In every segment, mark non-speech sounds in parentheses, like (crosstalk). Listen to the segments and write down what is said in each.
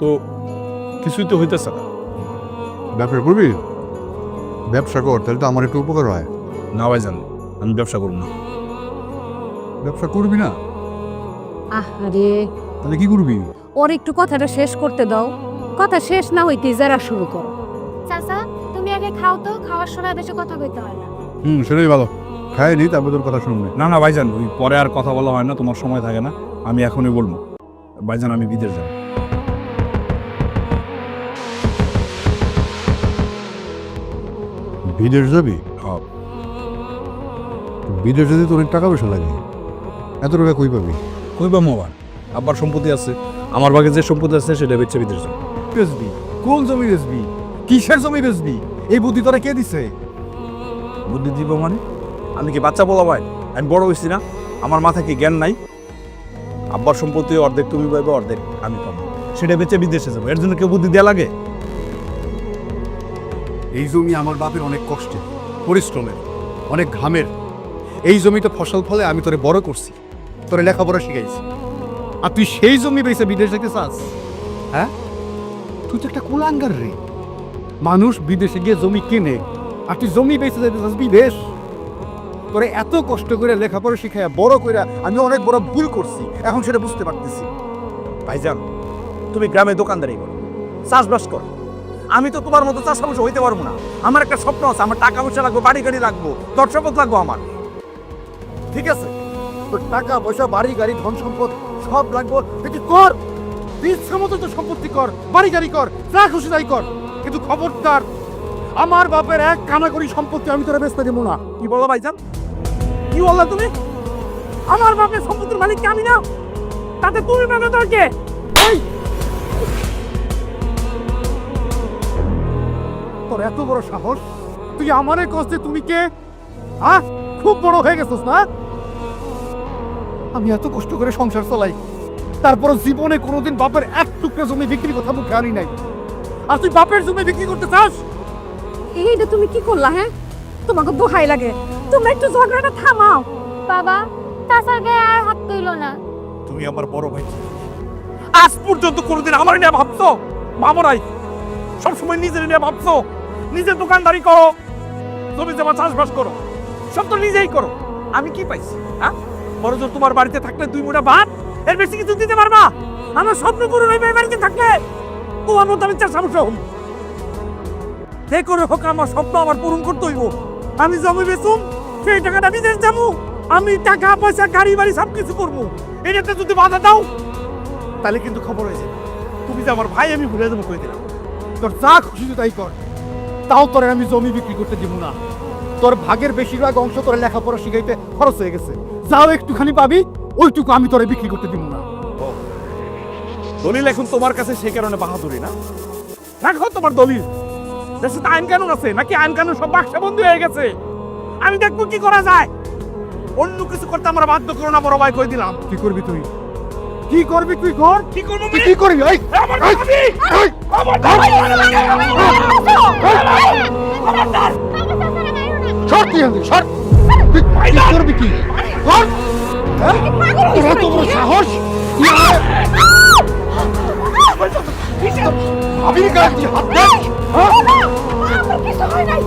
তো কিছুই তো হইতেছে না। ব্যবসা করবি? ব্যবসা কর তাহলে তো আমার একটু উপকার হয়। না ভাইজান আমি ব্যবসা করব না। ব্যবসা করবি না? আহারে। তাহলে কি করবি? ওর একটু কথাটা শেষ করতে দাও। কথা শেষ না হইতে যারা শুরু করো। চাচা তুমি আগে খাও তো খাওয়ার সময় বেশি কথা কইতে হয় না। হুম সেটাই ভালো। খায় নি তারপর তোর কথা শুনবি। না না ভাইজান ওই পরে আর কথা বলা হয় না তোমার সময় থাকে না। আমি এখনই বলব। ভাইজান আমি বিদেশ যাব। বিদেশ যাবি? হ্যাঁ। বিদেশ যদি তোর অনেক টাকা পয়সা লাগে এত টাকা কই পাবি? কইবা মোবাইল আব্বার সম্পত্তি আছে আমার ভাগে যে সম্পত্তি আছে সেটা বেচে বিদেশ যাব। বেচবি? কোন জমি বেচবি? কিসের জমি বেচবি? এই বুদ্ধি তোরা কে দিছে? বুদ্ধি দিব মানে? আমি কি বাচ্চা বলা ভাই? আমি বড় হয়েছি না? আমার মাথায় কি জ্ঞান নাই? আব্বার সম্পত্তি অর্ধেক তুমি পাইবে অর্ধেক আমি পাবো। সেটা বেচে বিদেশে যাব। এর জন্য কেউ বুদ্ধি দেওয়া লাগে? এই জমি আমার বাপের অনেক কষ্টের পরিশ্রমের, অনেক ঘামের। এই জমিতে ফসল ফলে আমি তোরে বড় করছি, তোরে লেখাপড়া শিখাইছি। আর তুই সেই জমি বেচে বিদেশ যেতে চাস? হ্যাঁ? তুই তো একটা কুলাঙ্গার রে। মানুষ বিদেশে গিয়ে জমি কিনে, আর তুই জমি বেচে যেতে চাস বিদেশ? তোরে এত কষ্ট করে লেখাপড়া শিখাইয়া বড় করে আমি অনেক বড় ভুল করছি, এখন সেটা বুঝতে পারতেছি। ভাইজান, তুমি গ্রামে দোকানদারি করো চাষবাস করো। আমি তো তোমার মতো চাষাবাস হইতে পারব না। আমার একটা স্বপ্ন আছে আমার টাকা পয়সা লাগবো বাড়ি গাড়ি লাগবো দর্শকত লাগবো আমার। ঠিক আছে? তোর টাকা পয়সা বাড়ি গাড়ি ধন সম্পদ সব লাগবো। তুই কর! ইচ্ছা মতো তো সম্পত্তি কর বাড়ি গাড়ি কর যা খুশি তাই কর। কিন্তু খবরদার আমার বাপের এক কানাকড়ি সম্পত্তি আমি তোরা বেচতে দেবো না। কি বলো ভাইজান? কি বললা তুমি? আমার বাপের সম্পত্তির মালিক কে আমি না তাতে তুমি মেনে তোর কে তোর এত বড় সাহস? তুই আমারে কষ্টে তুমি কে? হ্যাঁ খুব বড় হয়ে গেছিস না? আমি এত কষ্ট করে সংসার চালাই তারপর জীবনে কোনোদিন বাপের এক টুকরা জমি বিক্রি কথা মুখে আনি নাই। আর তুই বাপের জমি বিক্রি করতে চাস? এইটা তুমি কি করলা হ্যাঁ? তোমাকে দোহাই লাগে। তোমরা একটু ঝগড়াটা থামাও। বাবা চাচার গায়ে আর হাত তুইল না। তুমি আমার বড় ভাই আজ পর্যন্ত কোনোদিন আমার নিয়ে ভাবছ? ভাবো নাই সবসময় নিজের নিয়ে ভাবছ? নিজের দোকানদারি করো, জমি জমা চাষবাস করো, সব তো নিজেই করো। আমি কি পাইছি হ্যাঁ? বড় জোর তোমার বাড়িতে থাকলে দুই মোটা ভাত, এর বেশি কিছু দিতে পারবা? আমার স্বপ্ন পূরণ হইবে বাড়িতে থাকলে। তোমার মতো আমি চার সমস্যা হই যে করে হোক আমার স্বপ্ন আমার পূরণ করতে হইব। আমি জমি বেচুম, সেই টাকাটা বিদেশ যাব। আমি টাকা, পয়সা, গাড়ি, বাড়ি সব কিছু করব এটাতে যদি বাধা দাও, তাহলে কিন্তু খবর হয়েছে তুমি যে আমার ভাই, আমি ভুলে দেবো করে দিলাম। তোর যা খুশি তাই কর। তাও তোরে আমি জমি বিক্রি করতে দিব না। তোর ভাগের বেশিরভাগ অংশ তোর লেখাপড়া শিখাইতে খরচ হয়ে গেছে। যাও একটুখানি পাবি ওইটুকু আমি তোরে বিক্রি করতে দিব না। দলিল এখন তোমার কাছে সেই কারণে বাহাদুরি না? রাখো তোমার দলিল। দেশে তো আইন কানুন আছে নাকি আইন কানুন সব বাক্সাবন্দি হয়ে গেছে? আমি দেখব কি করা যায়। অন্য কিছু করতে আমরা বাধ্য করো না বড় ভাই কই দিলাম? কি করবি তুই? কি করবি তুই কর কি করব তুই মানে? কি করবি এই আমার! আমার তুই তুই কি করবি কি কর হ্যাঁ? তোর বড় সাহস আমার- আমি গাড়ি হাত দে হ্যাঁ? আমার কিছু হয় নাই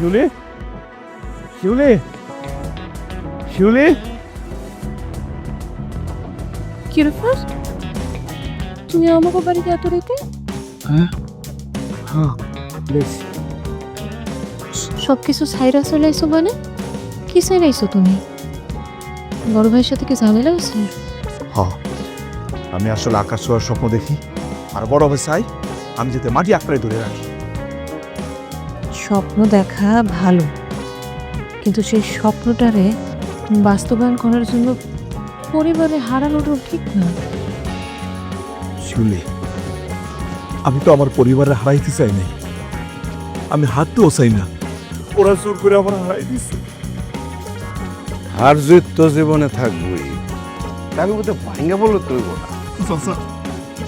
শিউলি? শিউলি? শিউলি? কিরফার তুমি আমাকে বাড়িতে এত রেতে? সব কিছু সাইরা চলে আইসো মানে? কি সাইরা আইসো তুমি? বড় ভাইয়ের সাথে কি ঝামেলা হয়েছে? আমি আসলে আকাশ ছোঁয়ার স্বপ্ন দেখি। আর বড় হবে চাই আমি যাতে মাটি আঁকড়ে ধরে রাখি। স্বপ্ন দেখা ভালো। কিন্তু সেই স্বপ্নটারে বাস্তবায়ন করার জন্য পরিবারে হারানোটা ঠিক না। শিউলি আমি তো আমার পরিবারে হারাইতে চাই নাই। আমি হারতেও চাই না। ওরা জোর করে আমার হারাই দিচ্ছে হার জিত তো জীবনে থাকবই। তাকে মধ্যে ভাঙ্গা বলল তুই না। চাচা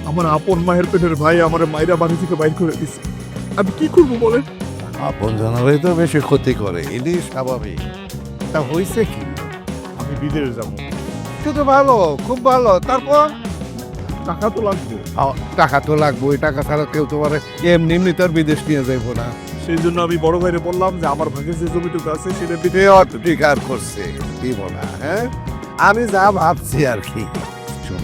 আমার আপন মায়ের পেটের ভাই আমার মায়েরা বাড়ি থেকে বাইর করে দিচ্ছে আমি কি করব বলেন? আপন জানারাই তো বেশি ক্ষতি করে এটাই স্বাভাবিক। তা হয়েছে কি? আমি বিদেশ যাব। তো ভালো খুব ভালো। তারপর? টাকা তো লাগবে। আ, টাকা তো লাগবে ওই টাকা ছাড়া কেউ তোমার এমনি এমনি তোর বিদেশ নিয়ে যাইবো না। সেই জন্য আমি বড় ভাইরে বললাম যে আমার ভাগে যে জমিটুকু আছে সেটা বিদেশ সে স্বীকার করছে দিব না হ্যাঁ? আমি যা ভাবছি আর কি। শোন,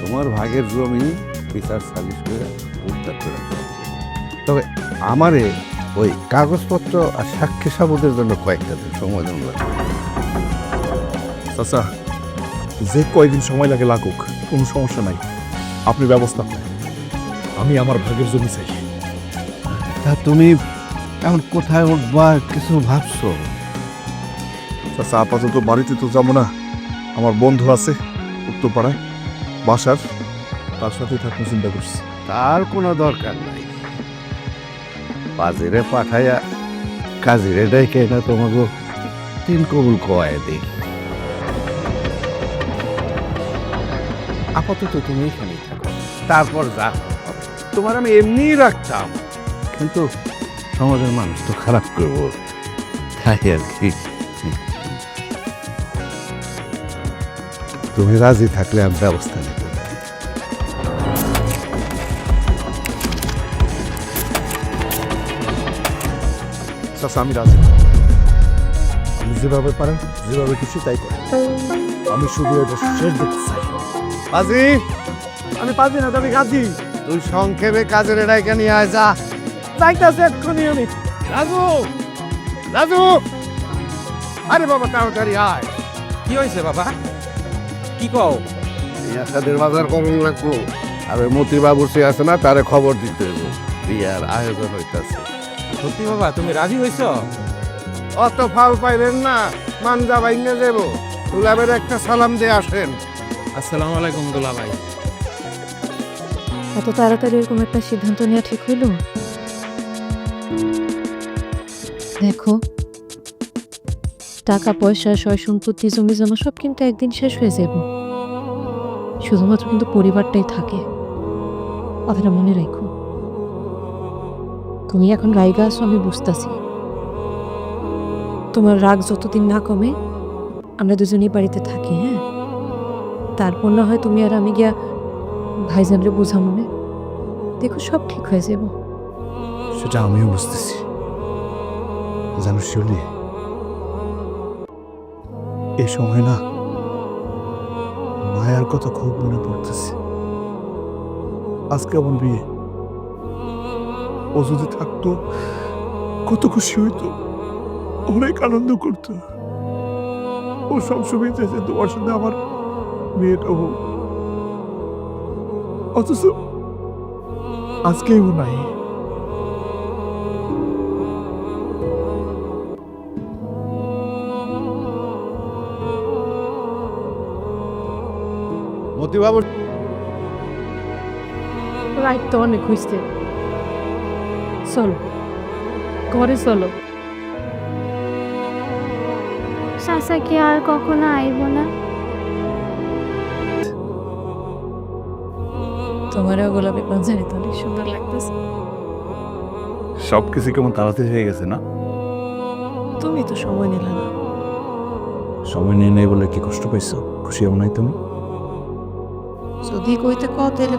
তোমার ভাগের জমি বিচার সালিশ করে উদ্ধার করে দাও। তবে আমারে ওই কাগজপত্র আর সাক্ষী সাবুদের জন্য কয়েকটা দিন সময় লাগবে। চাচা যে কয়দিন সময় লাগে লাগুক কোনো সমস্যা নাই। আপনি ব্যবস্থা করেন। আমি আমার ভাগের জমি চাই। তা তুমি এখন কোথায় উঠবা কিছু ভাবছ? চাচা আপাতত বাড়িতে তো যাব না। আমার বন্ধু আছে উত্তরপাড়ায়। বাসার তার সাথে থাকতে চিন্তা করছি। তার কোনো দরকার নাই। বাজিরে পাঠাইয়া কাজিরে ডেকে না তোমাকে তিন কবুল কয় দিই। আপাতত তুমি এখানেই থাকো। তারপর যা। তোমার আমি এমনিই রাখতাম। কিন্তু সমাজের মানুষ তো খারাপ করব। তাই আর কি। তুমি রাজি থাকলে আমি ব্যবস্থা নেব। চাচা আমি রাজি আপনি যেভাবে পারেন যেভাবে কিছু তাই করেন। আমি শুধু এটা শেষ দেখতে চাই। বাজি আমি পারছি না তবে গাছি তুই সংক্ষেপে কাজের ডাইকা নিয়ে আয় যা। যাইতেছে এক্ষুনি আমি। রাজু! রাজু! আরে বাবা তাড়াতাড়ি আয়। কি হয়েছে বাবা? কি কও? ইয়াসাদের বাজার কমন লাগবো। আর ওই মতি বাবুর সে আছে না তারে খবর দিতে হইব। বিয়ার আয়োজন হইতাছে। সত্যি বাবা তুমি রাজি হয়েছ? অত ফাল পাইলেন না মানজা বাইনে দেব। তুলাবের একটা সালাম দিয়ে আসেন। আসসালামু আলাইকুম দুলা ভাই এত তাড়াতাড়ি এরকম একটা সিদ্ধান্ত নেওয়া ঠিক হইল? দেখো টাকা পয়সা সয় সম্পত্তি জমি জমা সব কিন্তু একদিন শেষ হয়ে যাব। শুধুমাত্র কিন্তু পরিবারটাই থাকে। কথাটা মনে রাখো। তুমি এখন রাইগা আছো আমি বুঝতেছি। তোমার রাগ যতদিন না কমে, আমরা দুজনেই বাড়িতে থাকি হ্যাঁ? তারপর না হয় তুমি আর আমি গিয়া ভাইজানরে বোঝা মনে। দেখো সব ঠিক হয়ে যাব। সেটা আমিও বুঝতেছি। জানো শিউলি এ সময় না মায়ার কথা খুব মনে পড়তেছে। আজকে আমার বিয়ে। ও যদি থাকতো কত খুশি হইতো অনেক আনন্দ করতো। ও সবসময় চাইছে তোমার সাথে আমার বিয়েটা হোক। অথচ আজকেও নাই। মতি বাবু রাইট তো অনেক হয়েছে চলো ঘরে চলো। চাচা কি আর কখনো আইব না। তোমারও গোলাপি পাঞ্জাবি তো অনেক সুন্দর লাগতেছে। সব কিছু কেমন তাড়াতাড়ি হয়ে গেছে না? তুমি তো সময় নিলে না। সময় নিয়ে নেই বলে কি কষ্ট পাইছো? খুশি হও নাই তুমি? যদি কইতে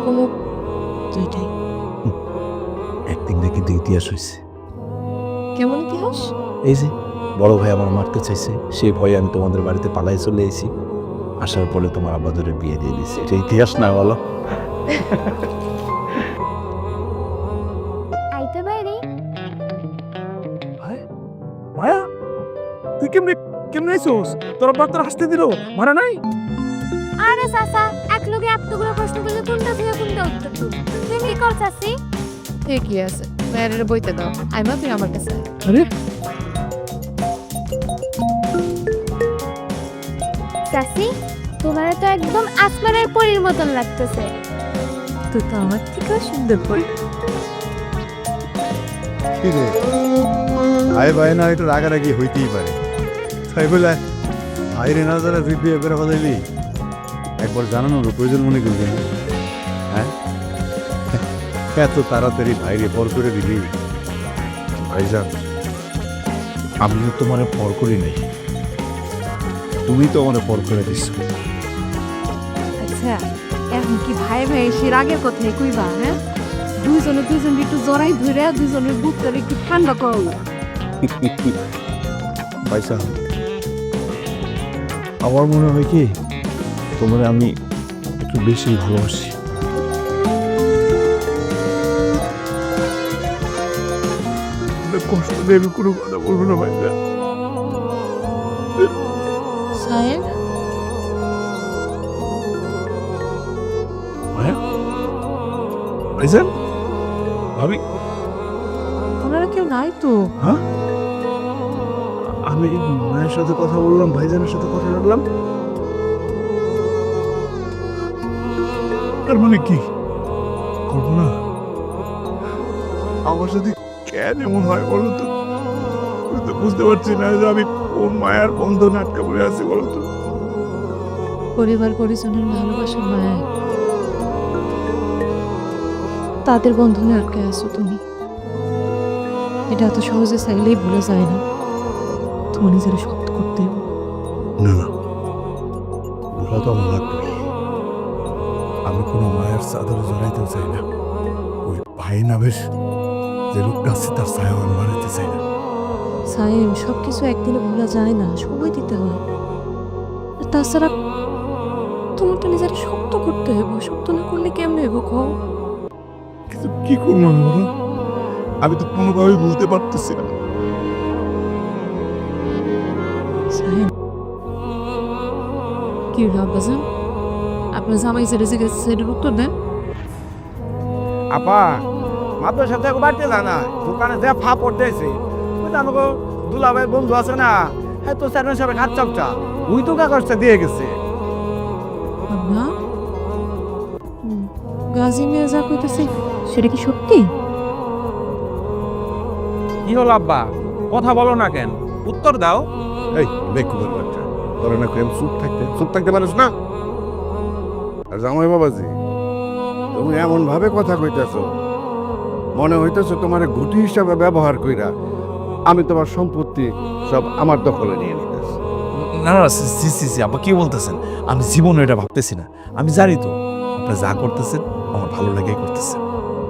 কোনো দুইটাই না কিন্তু ইতিহাস হয়েছে কেমন ইতিহাস? এই যে বড় ভাই আমার মারতে চাইছে সেই ভয়ে আমি তোমাদের বাড়িতে পালাই চলে এসেছি আসার পরে তোমার আবাদরে বিয়ে দিয়ে দিয়েছি। এটা ইতিহাস না বলো? আইতে পারি? মায়া তুই কেমনে কেমনে আইসোস তোর আব্বা তোর হাসতে দিল মারা নাই? আরে চাচা এক লোকে এতগুলো প্রশ্ন করলে কোনটা থেকে কোনটা উত্তর? তুমি কি করছাসি কি আছে। বইতে দাও। আইমা তুই আমার কাছে আরে। চাচি তোমার তো একদম আসমানের পরীর মতন লাগতেছে। তুই তো আমার থেকেও সুন্দর পড়ি কি রে? ভাই ভাই না একটু রাগারাগি হইতেই পারে। তাই বলে ভাইরে না যারা তুই বিয়ে করে ফেলাইলি? একবার জানানোর প্রয়োজন মনে করবি না। এত তাড়াতাড়ি ভাইরে পর করে দিলি? ভাইজান। আমি তো তোমার পর করি নাই। তুমি তো আমার পর করে দিছো। আচ্ছা এখন কি ভাই ভাই সে রাগের কথাই কইবা হ্যাঁ? দুইজনে দুইজনকে একটু জড়াই ধরে দুইজনের বুকটারে একটু ঠান্ডা করো না (laughs) ভাইজান আমার মনে হয় কি তোমার আমি একটু বেশি ভালোবাসি। কষ্ট দেবে কোনো কথা বলব না ভাইজান সাহেব? ভাইজান ভাবি? ওনারা কেউ নাই তো। হ্যাঁ? আমি মায়ের সাথে কথা বললাম ভাইজানের সাথে কথা বললাম। তার মানে কি? করব না আমার সাথে কেন এমন হয় বলো তো? তো বুঝতে পারছি না যে আমি কোন মায়ার বন্ধন আটকা পড়ে আছি বলো তো? পরিবার পরিজনের ভালোবাসার মায়ায় তাদের বন্ধনে আটকে আছো তুমি। এটা এত সহজে চাইলেই ভুলে যায় না। তোমার নিজের শক্ত করতে হবে। না না। ভোলা তো আমার লাগবে। আমি কোনো মায়ের চাদরে জড়াইতে চাই না। ওই ভাই না বেশ যে আছে তার ছায়া আমি মারাতে চাই না। সায়েম সব কিছু একদিনে ভোলা যায় না সময় দিতে হয়। আর তাছাড়া তোমারটা নিজের শক্ত করতে হবে শক্ত না করলে কেমনে হইব কও? কিন্তু কি করব আমি আমি তো কোনোভাবেই বুঝতে পারতেছি না। সাহেব কি ভাববাজান আপনার জামাই যেটা জিজ্ঞেস সেটার উত্তর দেন। আপা মাপের সাথে বাড়তে যায় না। দোকানে যে ফা পড়তেছে। ওই জানো দুলাভাই বন্ধু আছে না হ্যাঁ তো স্যার হিসাবে খাট চাপটা ওই তো কাগজটা দিয়ে গেছে। গাজী মিয়া যা কইতেছে সেটা কি সত্যি? কি হলো আব্বা? কথা বলো না কেন উত্তর দাও। এই বেকুবের বাচ্চা তোরা না কেম চুপ থাকতে চুপ থাকতে পারিস না? আর জামাই বাবাজি তুমি এমন ভাবে কথা কইতেছো মনে হইতেছে তোমার গুটি হিসাবে ব্যবহার কইরা আমি তোমার সম্পত্তি সব আমার দখলে নিয়ে নিতেছি। না না সি সি সি আব্বা কি বলতেছেন? আমি জীবনে এটা ভাবতেছি না। আমি জানি তো আপনারা যা করতেছেন আমার ভালো লেগেই করতেছেন।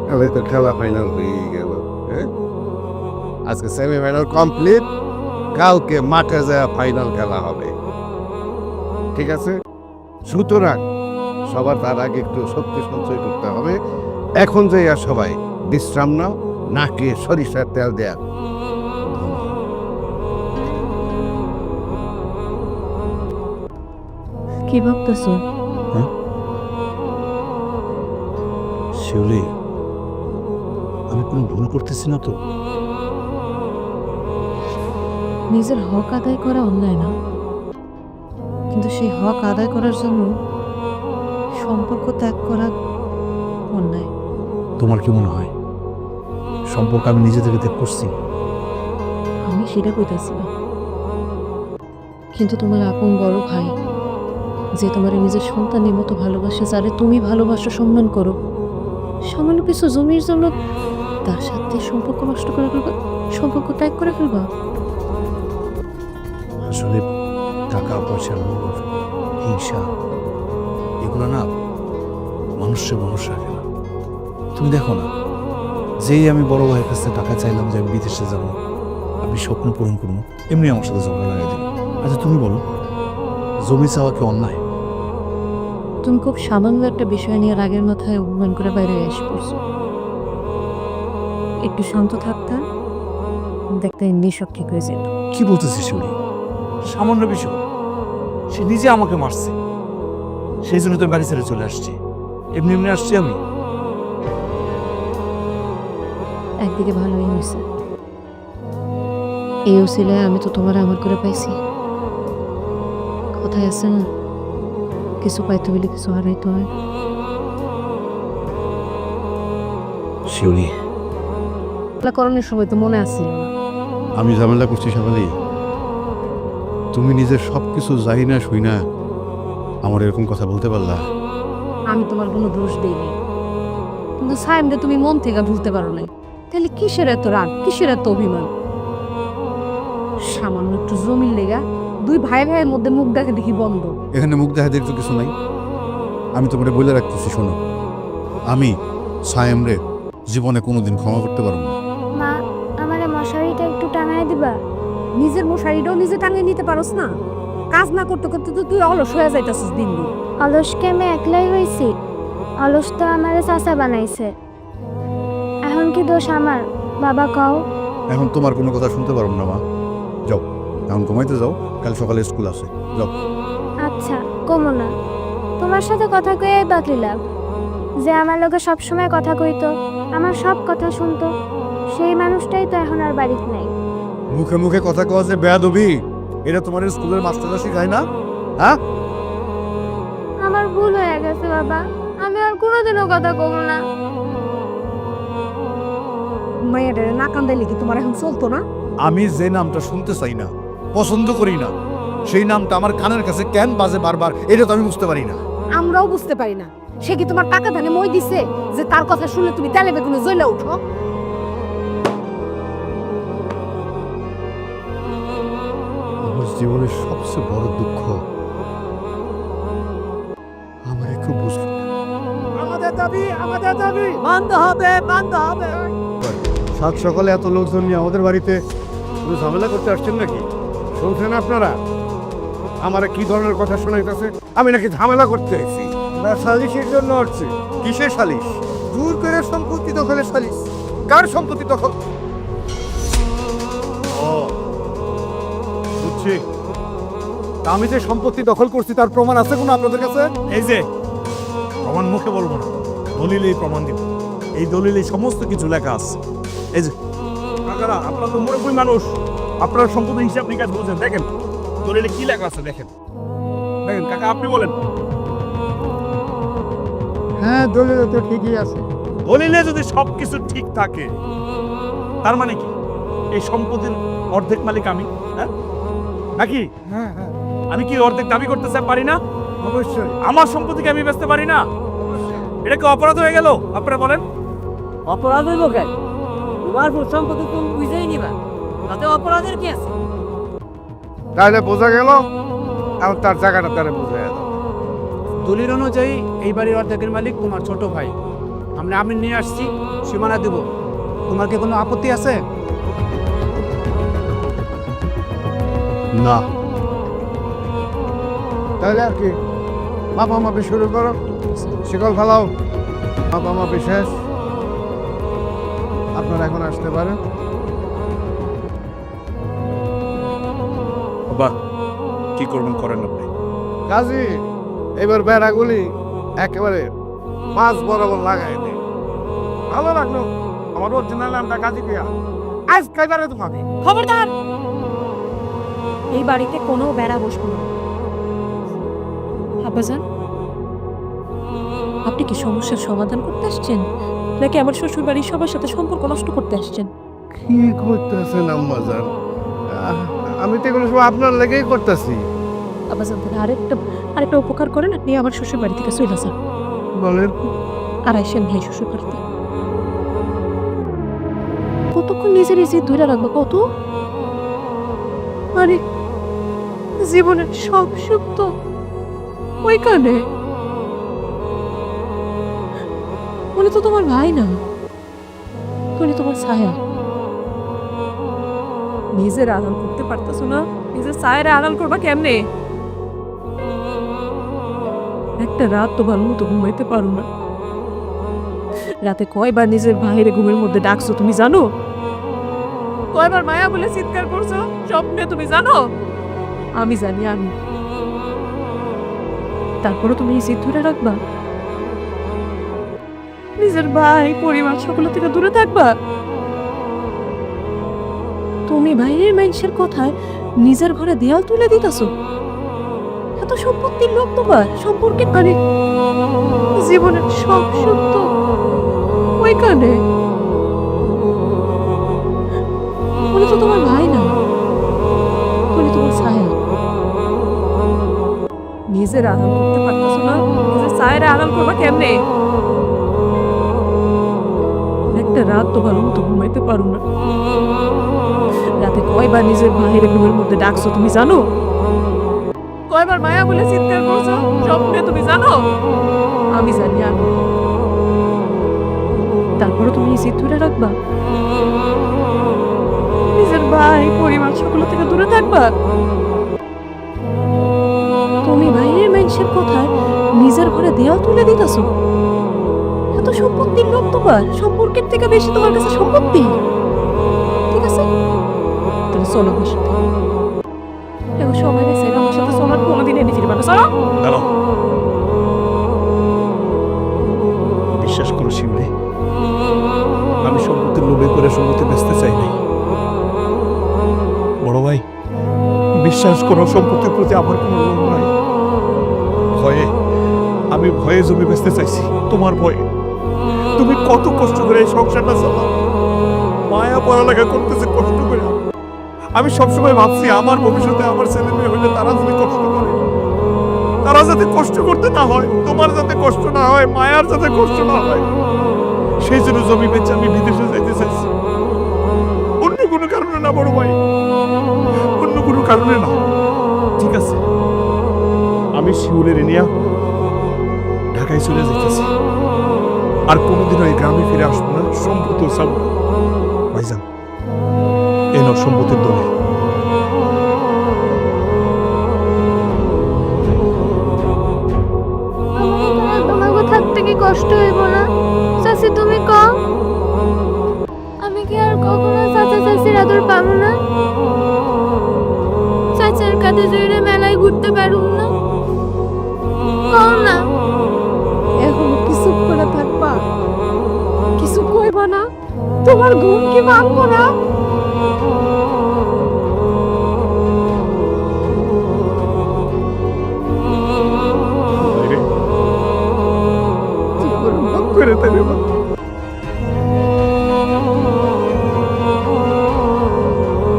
তাহলে তো খেলা ফাইনাল হয়ে গেল হ্যাঁ? আজকে সেমিফাইনাল কমপ্লিট কালকে মাঠে যায় ফাইনাল খেলা হবে। ঠিক আছে? সুতরাং সবার তার আগে একটু শক্তি সঞ্চয় করতে হবে। এখন যাইয়া সবাই বিশ্রাম নাও নাকে সরিষার তেল দেয়া। কি ভাবতেছো? শিউলি আমি কোনো ভুল করতেছি না তো? নিজের হক আদায় করা অন্যায় না। কিন্তু সেই হক আদায় করার জন্য সম্পর্ক ত্যাগ করা অন্যায়। তোমার কি মনে হয়? সম্পর্ক আমি নিজে থেকে ত্যাগ করছি। আমি সেটা কইতাছি না। কিন্তু তোমার আপন বড় ভাই যে তোমার নিজের সন্তানের মতো ভালোবাসে যারে তুমি ভালোবাসো সম্মান করো সামান্য কিছু জমির জন্য তার সাথে সম্পর্ক নষ্ট করে ফেলবা সম্পর্ক ত্যাগ করে ফেলবা। আসলে টাকা পয়সার লোভ হিংসা এগুলো না মানুষে মানুষ রাখে না। তুমি দেখো না যেই আমি বড় ভাইয়ের কাছে টাকা চাইলাম যে আমি বিদেশে যাব আমি স্বপ্ন পূরণ করব এমনি আমার সাথে ঝগড়া লাগাই দিল আচ্ছা তুমি বলো জমি চাওয়া কি অন্যায়? তুমি খুব সামান্য একটা বিষয় নিয়ে রাগের মাথায় অভিমান করে বাইরে এসে পড়ছো। একটু শান্ত থাকতে দেখতে এমনি সব ঠিক হয়ে যেত। কি বলতেছিস শিউরি সামান্য বিষয়। সে নিজে আমাকে মারছে। সেই জন্য তো বাড়ি ছেড়ে চলে আসছি। এমনি এমনি আসছি আমি। একদিকে ভালোই হয়েছে। এই উসিলায় আমি তো তোমার আমার করে পাইছি। কথায় আছে না কিছু পাইতে হলে কিছু হারাইতে হয়। করণের সময় তো মনে আসছিল না আমি ঝামেলা করছি সাবালি তুমি নিজের সব কিছু যাই না শুই না আমার এরকম কথা বলতে পারলা? আমি তোমার কোনো দোষ দিইনি। কিন্তু সাইমরে তুমি মন থেকে ভুলতে পারো নাই। তাহলে কিসের এত রাগ? কিসের এত অভিমান? সামান্য একটু জমির লেগা দুই ভাই ভাইয়ের মধ্যে মুখ দেখে দেখি বন্ধ। এখানে মুখ দেখা দেখতে কিছু নাই? আমি তোমাকে বলে রাখতেছি শোনো। আমি সায়েম রে জীবনে কোনোদিন ক্ষমা করতে পারব না। মা আমার মশারিটা একটু টানায় দিবা? নিজের মশারিটাও নিজে টাঙিয়ে নিতে পারোস না। কাজ না করতে করতে তো তুই অলস হয়ে যাইতেছিস দিন দিন। অলসকে আমি একলাই হয়েছি অলস তো আমারে চাচা বানাইছে। কি দোষ আমার? বাবা কও। এখন তোমার কোনো কথা শুনতে পারব না মা। যাও এখন ঘুমাইতে যাও কাল সকালে স্কুল আছে। যাও। আচ্ছা কমো না। তোমার সাথে কথা কয়ে বাকি লাভ। যে আমার লোকে সবসময় কথা কইতো আমার সব কথা শুনতো সেই মানুষটাই তো এখন আর বাড়িতে নাই। মুখে মুখে কথা কওয়া যে বেয়াদবি এটা তোমার স্কুলের মাস্টাররা শেখায় না? হ্যাঁ? আমার ভুল হয়ে গেছে বাবা। আমি আর কোনোদিনও কথা কমো না। মায়ের না কান্দাইলে কি তোমার এখন চলতো না? আমি যে নামটা শুনতে চাই না পছন্দ করি না সেই নামটা আমার কানের কাছে কেন বাজে বারবার এটা তো আমি বুঝতে পারি না। আমরাও বুঝতে পারি না। সে কি তোমার টাকা ধানে মই দিছে? যে তার কথা শুনলে তুমি তেলে বেগুনে জ্বলে উঠো? আমার জীবনের সবচেয়ে বড় দুঃখ আমার একটু বুঝলো আমাদের দাবি আমাদের দাবি। মানতে হবে মানতে হবে। সাত সকালে এত লোকজন নিয়ে আমাদের বাড়িতে কোনো ঝামেলা করতে আসছেন নাকি? শুনছেন আপনারা? আমার কি ধরনের কথা শোনাইতেছে? আমি নাকি ঝামেলা করতে এসেছি না সালিশের জন্য আসছি। কিসের সালিশ? দূর করে সম্পত্তি দখলের সালিশ। কার সম্পত্তি দখল? ও বুঝছি। আমি যে সম্পত্তি দখল করছি তার প্রমাণ আছে কোনো আপনাদের কাছে? এই যে প্রমাণ মুখে বলব না। দলিলেই প্রমাণ দিব। এই দলিলে সমস্ত কিছু লেখা আছে। এই যে কাকারা আপনারা তো মুরব্বী মানুষ। আপনার সম্পত্তি হিসাব নিকাশ বুঝেন দেখেন। দলিলে কি লেখা আছে দেখেন। দেখেন কাকা আপনি বলেন। হ্যাঁ দলিল তো ঠিকই আছে। দলিলে যদি সবকিছু ঠিক থাকে তার মানে কি? এই সম্পত্তির অর্ধেক মালিক আমি হ্যাঁ? নাকি? হ্যাঁ হ্যাঁ। আমি কি অর্ধেক দাবি করতে চাই পারি না? অবশ্যই। আমার সম্পত্তিকে আমি বেচতে পারি না? এটা কি অপরাধ হয়ে গেল? আপনারা বলেন। অপরাধ হইব কেন? তোমার ভূ সম্পত্তি তুমি বুঝেই নিবা। তাতে অপরাধের কি আছে? তাহলে বোঝা গেল এখন তার জায়গাটা তারা বোঝা গেল দলিল অনুযায়ী এই বাড়ির অর্ধেকের মালিক তোমার ছোট ভাই। আমরা আমি নিয়ে আসছি সীমানা দেব। তোমার কি কোনো আপত্তি আছে? না। তাহলে আর কি? মাপা মাপি শুরু করো। শিকল ফেলাও। বাবা মাপি শেষ। আপনারা এখন আসতে পারেন। বাবা কি করবেন করেন আপনি? কাজী এবার বেড়াগুলি একেবারে মাছ বরাবর লাগাই দে ভালো লাগল আমার অরিজিনাল নামটা কাজী পিয়া আজ কাইবারে তোমাকে? খবরদার! এই বাড়িতে কোনো বেড়া বসবো না। আব্বাজান আপনি কি সমস্যার সমাধান করতে আসছেন? নাকি আমার শ্বশুর বাড়ির সবার সাথে সম্পর্ক নষ্ট করতে আসছেন? কি করতেছেন আম্মাজান? আহ, আমি তো এগুলো সব আপনার লেগেই করতেছি। আব্বাজান তাহলে আরেকটা আরেকটা উপকার করেন আপনি আমার শ্বশুর বাড়ি থেকে চলে যান। বলেন। আর আইসেন ভাই শ্বশুর বাড়িতে কতক্ষণ নিজের নিজে ধরে রাখব কত? আরে জীবনের সব সুখ তো ওইখানে। উনি তো তোমার ভাই না। উনি তোমার ছায়া। নিজের আড়াল করতে পারতেছো না? নিজের ছায়ের আড়াল করবা কেমনে? একটা রাত তো ভালো মতো ঘুমাইতে পারো না। রাতে কয়বার নিজের ভাইয়ের ঘুমের মধ্যে ডাকছো তুমি জানো? কয়বার মায়া বলে চিৎকার করছ? স্বপ্নে তুমি জানো? আমি জানি, আমি। তারপরে তুমি এই ধরে রাখবা? নিজের ভাই, পরিবার সকল থেকে দূরে থাকবা। তুমি ভাইয়ের মানুষের কথায় নিজের ঘরে দেয়াল তুলে দিতাছ। এত সম্পত্তির লোক তোমার সম্পর্কে কানে জীবনের সব সত্য ওই কানে উনি তো তোমার ভাই না? উনি তোমার সাহেব নিজের আরাম করতে পারতেছ না? নিজের সাহের আরাম করবা কেমনে? রাত তো ভালো মতো ঘুমাইতে পারো না। রাতে কয়বার নিজের ভাইয়ের ঘুমের মধ্যে ডাকছো তুমি জানো? কয়বার মায়া বলে চিৎকার করছ? স্বপ্নে তুমি জানো? আমি জানি আমি। তারপরে তুমি এই জিদ ধরে রাখবা? নিজের ভাই, পরিবার সকল থেকে দূরে থাকবা? তুমি ভাইয়ের মানুষের কথায় নিজের ঘরে দেওয়া তুলে দিতেছ? সম্পত্তির লোক তোমার? সম্পর্কের থেকে বেশি তোমার কাছে সম্পত্তি? ঠিক আছে? তাহলে চলো আমার সাথে। এখন সময় গেছে। আমার সাথে চলার কোনোদিন এনে ফিরবা না। চলো। বিশ্বাস করো, শিবলি। আমি সম্পত্তির লোভে করে সম্পত্তি বেচতে চাই নাই। বড় ভাই, বিশ্বাস করো, সম্পত্তির প্রতি আমার কোনো লোভ নাই। ভয়ে, আমি ভয়ে জমি বেচতে চাইছি। তোমার ভয়ে। তুমি কত কষ্ট করে এই সংসারটা চালাও? মায়া পড়ালেখা করতেছে কষ্ট করে। আমি সবসময় ভাবছি, আমার ভবিষ্যতে আমার ছেলে মেয়ে হলে তারা যদি কষ্ট করে, তারা যাতে কষ্ট করতে না হয়, তোমার যাতে কষ্ট না হয়, মায়ার যাতে কষ্ট না হয়, সেই জন্য জমি বেচে আমি বিদেশে যাইতে চাইছি। অন্য কোনো কারণে না, বড় ভাই। অন্য কোনো কারণে না। ঠিক আছে। আমি শিউলের নিয়ে ঢাকায় চলে যেতেছি আর কোনোদিনও এই গ্রামে ফিরে আসব না সম্পত্তিও চাবো ভাইজান, এই নাও সম্পত্তির থাকতে কি কষ্ট হইব না? চাচি, তুমি কও। আমি কি আর কখনো চাচা চাচির আদর পাবো না? চাচার কাছে জড়ে মেলায় ঘুরতে পারুম না? কও না। না। তোমার ঘুম কি ভাঙবো না?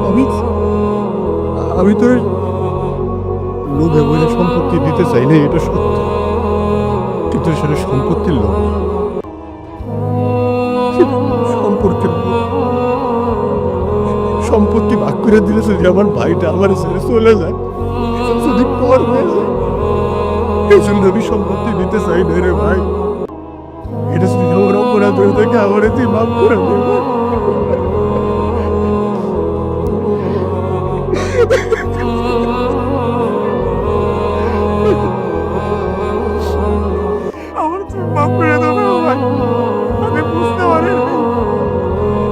আমি আমি তো লোভে বলে সম্পত্তি দিতে চাই না, এটা সত্য। কিন্তু সেটা সম্পত্তির লোভ সম্পত্তি ভাগ করে দিলে যদি আমার ভাইটা আমার ছেড়ে চলে যায় যদি পর হয়ে যায়, এই জন্য আমি সম্পত্তি নিতে চাই না রে ভাই এটা যদি আমার অপরাধ হয়ে থাকে আমার তুই মাফ করে দে ভাই।